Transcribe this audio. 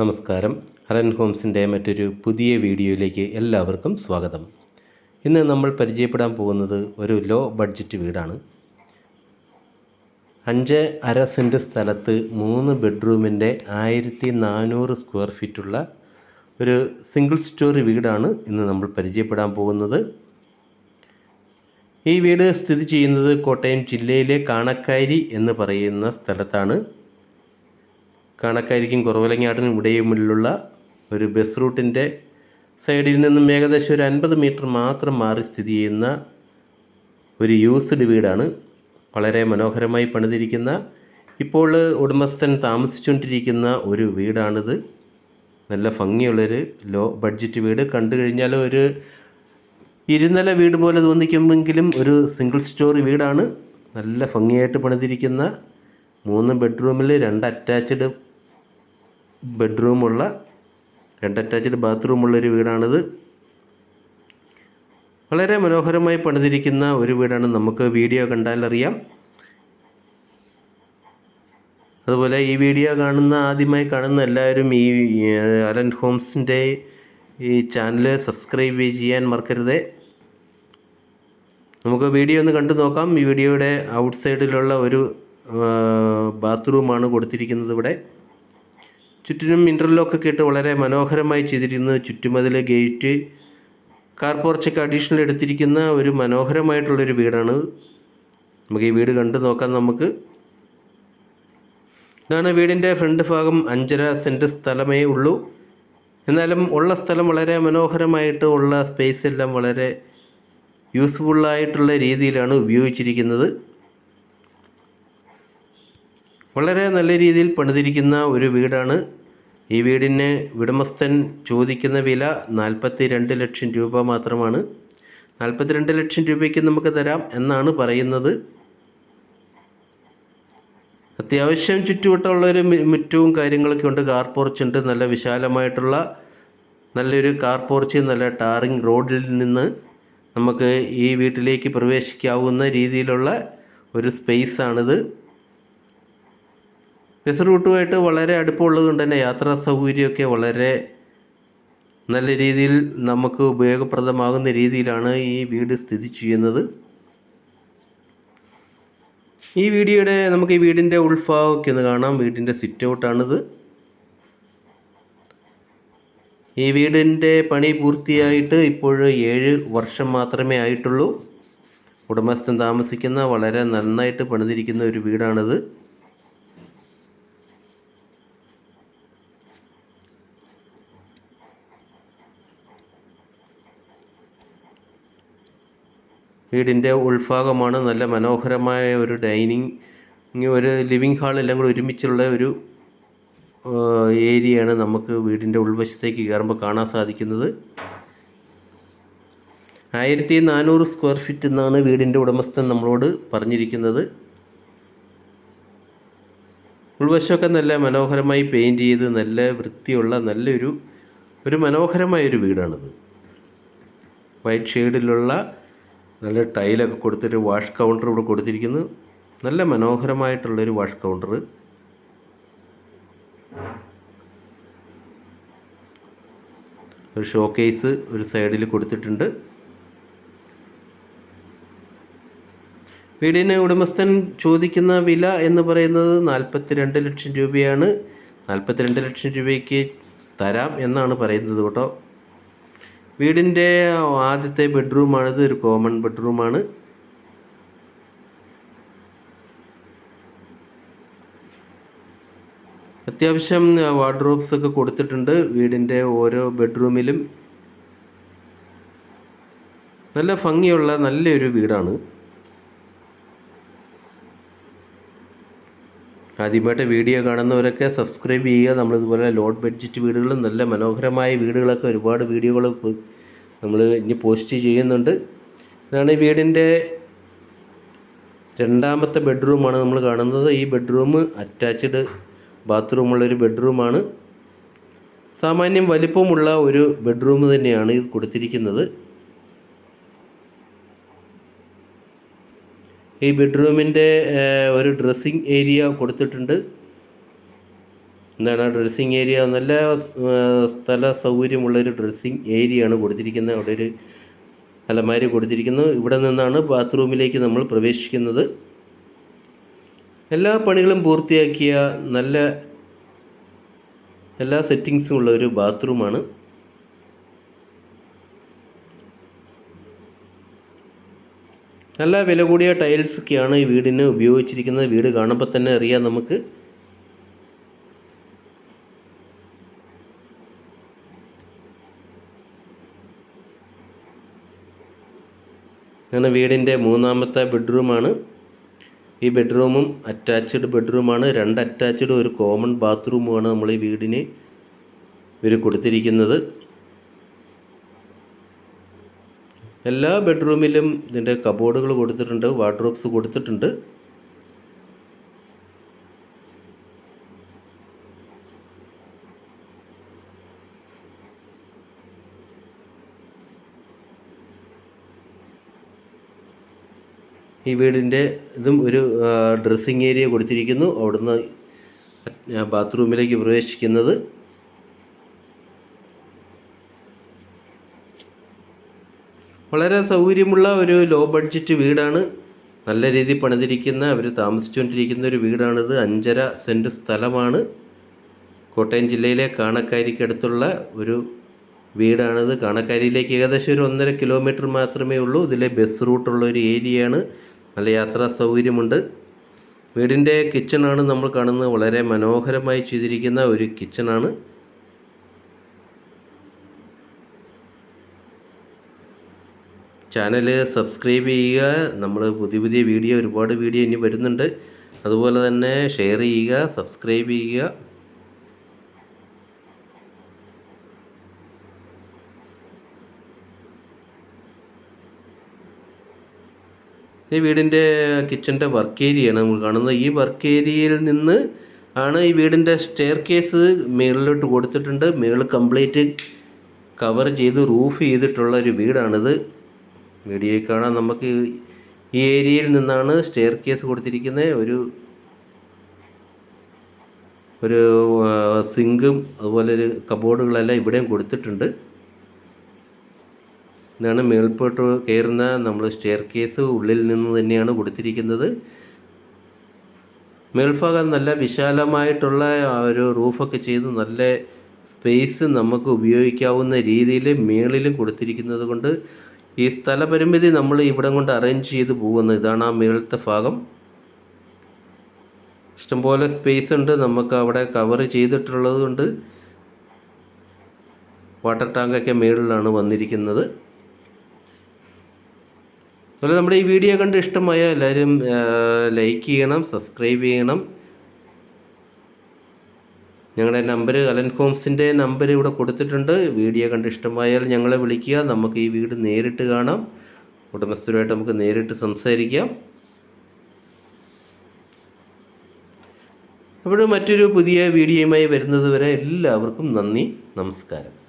നമസ്കാരം. ഹരൻ ഹോംസിന്റെ മറ്റൊരു പുതിയ വീഡിയോയിലേക്ക് എല്ലാവർക്കും സ്വാഗതം. ഇന്ന് നമ്മൾ പരിചയപ്പെടാൻ പോകുന്നത് ഒരു ലോ ബഡ്ജറ്റ് വീടാണ്. അഞ്ച് അര സെന്റ് സ്ഥലത്ത് മൂന്ന് ബെഡ്റൂമിന്റെ ആയിരത്തി നാനൂറ് സ്ക്വയർ ഫീറ്റുള്ള ഒരു സിംഗിൾ സ്റ്റോറി വീടാണ് ഇന്ന് നമ്മൾ പരിചയപ്പെടാൻ പോകുന്നത്. ഈ വീട് സ്ഥിതി ചെയ്യുന്നത് കോട്ടയം ജില്ലയിലെ കാണക്കാരി എന്ന് പറയുന്ന സ്ഥലത്താണ്. കാണക്കാരിക്കും കുറവിലങ്ങാട്ടിനും ഇവിടെയുമുള്ള ഒരു ബസ് റൂട്ടിന്റെ സൈഡിൽ നിന്നും ഏകദേശം ഒരു അൻപത് മീറ്റർ മാത്രം മാറി സ്ഥിതി ചെയ്യുന്ന ഒരു യൂസ്ഡ് വീടാണ്. വളരെ മനോഹരമായി പണിതിരിക്കുന്ന ഇപ്പോൾ ഉടമസ്ഥൻ താമസിച്ചുകൊണ്ടിരിക്കുന്ന ഒരു വീടാണിത്. നല്ല ഭംഗിയുള്ളൊരു ലോ ബഡ്ജറ്റ് വീട്. കണ്ടു കഴിഞ്ഞാൽ ഒരു ഇരുനില വീട് പോലെ തോന്നിക്കുമെങ്കിലും ഒരു സിംഗിൾ സ്റ്റോറി വീടാണ്. നല്ല ഭംഗിയായിട്ട് പണിതിരിക്കുന്ന മൂന്ന് ബെഡ്റൂമിൽ രണ്ട് അറ്റാച്ച്ഡ് ബെഡ്റൂമുള്ള രണ്ട് അറ്റാച്ച്ഡ് ബാത്റൂമുള്ളൊരു വീടാണിത്. വളരെ മനോഹരമായി പണിതിരിക്കുന്ന ഒരു വീടാണ് നമുക്ക് വീഡിയോ കണ്ടാൽ അറിയാം. അതുപോലെ ഈ വീഡിയോ കാണുന്ന ആദ്യമായി കാണുന്ന എല്ലാവരും ഈ അലൻ ഹോംസിന്റെ ഈ ചാനൽ സബ്സ്ക്രൈബ് ചെയ്യാൻ മറക്കരുതേ. നമുക്ക് വീഡിയോ ഒന്ന് കണ്ടു നോക്കാം. ഈ വീഡിയോയുടെ ഔട്ട് സൈഡിലുള്ള ഒരു ബാത്റൂമാണ് കൊടുത്തിരിക്കുന്നത് ഇവിടെ. ചുറ്റിനും ഇന്റർലോക്കൊക്കെ ഇട്ട് വളരെ മനോഹരമായി ചെയ്തിരിക്കുന്നു ചുറ്റുമതിൽ ഗേറ്റ് കാർ പോർച്ചൊക്കെ അഡീഷണൽ എടുത്തിരിക്കുന്ന ഒരു മനോഹരമായിട്ടുള്ളൊരു വീടാണ്. നമുക്ക് ഈ വീട് കണ്ടു നോക്കാം നമുക്ക്. ഇതാണ് വീടിന്റെ ഫ്രണ്ട് ഭാഗം അഞ്ചര സെന്റ് സ്ഥലമേ ഉള്ളൂ. എന്നാലും ഉള്ള സ്ഥലം വളരെ മനോഹരമായിട്ട് ഉള്ള സ്പേസ് എല്ലാം വളരെ യൂസ്ഫുള്ളായിട്ടുള്ള രീതിയിലാണ് ഉപയോഗിച്ചിരിക്കുന്നത്. വളരെ നല്ല രീതിയിൽ പണിതിരിക്കുന്ന ഒരു വീടാണ്. ഈ വീടിന് ഉടമസ്ഥൻ ചോദിക്കുന്ന വില നാൽപ്പത്തി രണ്ട് ലക്ഷം രൂപ മാത്രമാണ്. നാൽപ്പത്തി രണ്ട് ലക്ഷം രൂപയ്ക്ക് നമുക്ക് തരാം എന്നാണ് പറയുന്നത്. അത്യാവശ്യം ചുറ്റുവട്ടമുള്ളൊരു ഒരു മുറ്റവും കാര്യങ്ങളൊക്കെ ഉണ്ട്. കാർ പോർച്ച് ഉണ്ട്. നല്ല വിശാലമായിട്ടുള്ള നല്ലൊരു കാർ പോർച്ച് നല്ല ടാറിങ് റോഡിൽ നിന്ന് നമുക്ക് ഈ വീട്ടിലേക്ക് പ്രവേശിക്കാവുന്ന രീതിയിലുള്ള ഒരു സ്പേസാണിത്. ബസ് റൂട്ടുമായിട്ട് വളരെ അടുപ്പമുള്ളത് കൊണ്ട് തന്നെ യാത്രാ സൗകര്യമൊക്കെ വളരെ നല്ല രീതിയിൽ നമുക്ക് ഉപയോഗപ്രദമാകുന്ന രീതിയിലാണ് ഈ വീട് സ്ഥിതി ചെയ്യുന്നത്. ഈ വീഡിയോയുടെ നമുക്ക് ഈ വീടിന്റെ ഉൾഭാഗമൊക്കെ ഒന്ന് കാണാം. വീടിന്റെ സിറ്റ് ഔട്ടാണിത് ഈ വീടിന്റെ പണി പൂർത്തിയായിട്ട് ഇപ്പോൾ ഏഴ് വർഷം മാത്രമേ ആയിട്ടുള്ളൂ. ഉടമസ്ഥൻ താമസിക്കുന്ന വളരെ നന്നായിട്ട് പണിതിരിക്കുന്ന ഒരു വീടാണിത്. വീടിന്റെ ഉൾഭാഗമാണ് നല്ല മനോഹരമായ ഒരു ഡൈനിങ്. ഒരു ലിവിങ് ഹാൾ എല്ലാം കൂടി ഒരുമിച്ചുള്ള ഒരു ഏരിയയാണ് നമുക്ക് വീടിന്റെ ഉൾവശത്തേക്ക് കയറുമ്പോൾ കാണാൻ സാധിക്കുന്നത്. ആയിരത്തി നാനൂറ് സ്ക്വയർ ഫീറ്റ് എന്നാണ് വീടിന്റെ ഉടമസ്ഥൻ നമ്മളോട് പറഞ്ഞിരിക്കുന്നത്. ഉൾവശമൊക്കെ നല്ല മനോഹരമായി പെയിന്റ് ചെയ്ത് നല്ല വൃത്തിയുള്ള നല്ലൊരു ഒരു മനോഹരമായൊരു വീടാണിത്. വൈറ്റ് ഷെയ്ഡിലുള്ള നല്ല ടൈലൊക്കെ കൊടുത്തിട്ട് വാഷ് കൗണ്ടർ ഇവിടെ കൊടുത്തിരിക്കുന്നു. നല്ല മനോഹരമായിട്ടുള്ളൊരു വാഷ് കൗണ്ടർ. ഒരു ഷോ കേസ് ഒരു സൈഡിൽ കൊടുത്തിട്ടുണ്ട്. വീടിന് ഉടമസ്ഥൻ ചോദിക്കുന്ന വില എന്ന് പറയുന്നത് നാൽപ്പത്തി രണ്ട് ലക്ഷം രൂപയാണ്. നാൽപ്പത്തി രണ്ട് ലക്ഷം രൂപയ്ക്ക് തരാം എന്നാണ് പറയുന്നത് കേട്ടോ. വീടിന്റെ ആദ്യത്തെ ബെഡ്റൂമാണിത് ഒരു കോമൺ ബെഡ്റൂമാണ്. അത്യാവശ്യം വാർഡ്രോബ്സ് ഒക്കെ കൊടുത്തിട്ടുണ്ട് വീടിന്റെ ഓരോ ബെഡ്റൂമിലും. നല്ല ഭംഗിയുള്ള നല്ലൊരു വീടാണ്. ആദ്യമായിട്ട് വീഡിയോ കാണുന്നവരൊക്കെ സബ്സ്ക്രൈബ് ചെയ്യുക. നമ്മളിതുപോലെ ലോഡ് ബഡ്ജറ്റ് വീടുകളും നല്ല മനോഹരമായ വീടുകളൊക്കെ ഒരുപാട് വീഡിയോകൾ നമ്മൾ ഇനി പോസ്റ്റ് ചെയ്യുന്നുണ്ട്. ഇതാണ് ഈ വീടിന്റെ രണ്ടാമത്തെ ബെഡ്റൂമാണ് നമ്മൾ കാണുന്നത്. ഈ ബെഡ്റൂം അറ്റാച്ച്ഡ് ബാത്റൂമുള്ളൊരു ബെഡ്റൂമാണ് സാമാന്യം വലിപ്പമുള്ള ഒരു ബെഡ്റൂം തന്നെയാണ് ഇത് കൊടുത്തിരിക്കുന്നത്. ഈ ബെഡ്റൂമിന്റെ ഒരു ഡ്രസ്സിങ് ഏരിയ കൊടുത്തിട്ടുണ്ട്. എന്താണ് ഡ്രസ്സിങ് ഏരിയ? നല്ല സ്ഥല സൗകര്യമുള്ളൊരു ഡ്രസ്സിങ് ഏരിയയാണ് കൊടുത്തിരിക്കുന്നത്. അവിടെ ഒരു അലമാരി കൊടുത്തിരിക്കുന്നു. ഇവിടെ നിന്നാണ് ബാത്റൂമിലേക്ക് നമ്മൾ പ്രവേശിക്കുന്നത്. എല്ലാ പണികളും പൂർത്തിയാക്കിയ നല്ല എല്ലാ സെറ്റിങ്സും ഉള്ള ഒരു ബാത്റൂമാണ്. നല്ല വില കൂടിയ ടൈൽസൊക്കെയാണ് ഈ വീടിന് ഉപയോഗിച്ചിരിക്കുന്നത് വീട് കാണുമ്പോൾ തന്നെ അറിയാം നമുക്ക്. അങ്ങനെ വീടിന്റെ മൂന്നാമത്തെ ബെഡ്റൂമാണ്. ഈ ബെഡ്റൂമും അറ്റാച്ച്ഡ് ബെഡ്റൂമാണ്. രണ്ട് അറ്റാച്ച്ഡ് ഒരു കോമൺ ബാത്റൂമുമാണ് നമ്മൾ ഈ വീടിന് ഇവർ കൊടുത്തിരിക്കുന്നത്. എല്ലാ ബെഡ്റൂമിലും ഇതിന്റെ കബോർഡുകൾ കൊടുത്തിട്ടുണ്ട് വാർഡ്രോബ്സ് കൊടുത്തിട്ടുണ്ട്. ഈ വീടിന്റെ ഇതും ഒരു ഡ്രസ്സിങ് ഏരിയ കൊടുത്തിരിക്കുന്നു. അവിടുന്ന് ബാത്റൂമിലേക്ക് പ്രവേശിക്കുന്നത്. വളരെ സൗകര്യമുള്ള ഒരു ലോ ബഡ്ജറ്റ് വീടാണ്. നല്ല രീതിയിൽ പണിതിരിക്കുന്ന അവർ താമസിച്ചുകൊണ്ടിരിക്കുന്ന ഒരു വീടാണിത്. അഞ്ചര സെന്റ് സ്ഥലമാണ്. കോട്ടയം ജില്ലയിലെ കാണക്കാരിക്കടുത്തുള്ള ഒരു വീടാണിത്. കാണക്കാരിയിലേക്ക് ഏകദേശം ഒരു ഒന്നര കിലോമീറ്റർ മാത്രമേ ഉള്ളൂ. ഇതിലെ ബസ് റൂട്ടുള്ള ഒരു ഏരിയയാണ്. നല്ല യാത്രാ സൗകര്യമുണ്ട്. വീടിന്റെ കിച്ചണാണ് നമ്മൾ കാണുന്നത്. വളരെ മനോഹരമായി ചെയ്തിരിക്കുന്ന ഒരു കിച്ചണാണ് ചാനൽ സബ്സ്ക്രൈബ് ചെയ്യുക. നമ്മൾ പുതിയ പുതിയ വീഡിയോ ഒരുപാട് വീഡിയോ ഇനി വരുന്നുണ്ട്. അതുപോലെ തന്നെ ഷെയർ ചെയ്യുക സബ്സ്ക്രൈബ് ചെയ്യുക. ഈ വീടിന്റെ കിച്ചന്റെ വർക്ക് ഏരിയയാണ് നമ്മൾ കാണുന്നത്. ഈ വർക്ക് ഏരിയയിൽ നിന്ന് ആണ് ഈ വീടിന്റെ സ്റ്റെയർ കേസ് മുകളിലോട്ട് കൊടുത്തിട്ടുണ്ട്. മുകളിൽ കംപ്ലീറ്റ് കവർ ചെയ്ത് റൂഫ് ചെയ്തിട്ടുള്ള ഒരു വീടാണിത്. വീഡിയോയിൽ കാണാൻ നമുക്ക് ഈ ഏരിയയിൽ നിന്നാണ് സ്റ്റെയർ കേസ് കൊടുത്തിരിക്കുന്നത് ഒരു ഒരു സിങ്കും അതുപോലെ ഒരു കബോർഡുകളെല്ലാം ഇവിടെയും കൊടുത്തിട്ടുണ്ട്. ഇതാണ് മേൽപോട്ട് കയറുന്ന നമ്മൾ സ്റ്റെയർ കേസ് ഉള്ളിൽ നിന്ന് തന്നെയാണ് കൊടുത്തിരിക്കുന്നത്. മേൽഭാഗം നല്ല വിശാലമായിട്ടുള്ള ഒരു റൂഫൊക്കെ ചെയ്ത് നല്ല സ്പേസ് നമുക്ക് ഉപയോഗിക്കാവുന്ന രീതിയിൽ മേളിലും കൊടുത്തിരിക്കുന്നത് കൊണ്ട് ഈ സ്ഥലപരിമിതി നമ്മൾ ഇവിടം കൊണ്ട് അറേഞ്ച് ചെയ്ത് പോകുന്നു. ഇതാണ് ആ മേളത്തെ ഭാഗം. ഇഷ്ടംപോലെ സ്പേസ് ഉണ്ട്. നമുക്ക് അവിടെ കവർ ചെയ്തിട്ടുള്ളത് കൊണ്ട് വാട്ടർ ടാങ്കൊക്കെ മേളിലാണ് വന്നിരിക്കുന്നത്. അതുപോലെ നമ്മുടെ ഈ വീഡിയോ കണ്ട് ഇഷ്ടമായ എല്ലാവരും ലൈക്ക് ചെയ്യണം സബ്സ്ക്രൈബ് ചെയ്യണം. ഞങ്ങളുടെ നമ്പർ അലൻ ഹോംസിന്റെ നമ്പർ ഇവിടെ കൊടുത്തിട്ടുണ്ട്. വീഡിയോ കണ്ട് ഇഷ്ടമായാൽ ഞങ്ങളെ വിളിക്കുക. നമുക്ക് ഈ വീട് നേരിട്ട് കാണാം. ഉടമസ്ഥരുമായിട്ട് നമുക്ക് നേരിട്ട് സംസാരിക്കാം. അപ്പോൾ മറ്റൊരു പുതിയ വീഡിയോയുമായി വരുന്നതുവരെ എല്ലാവർക്കും നന്ദി. നമസ്കാരം.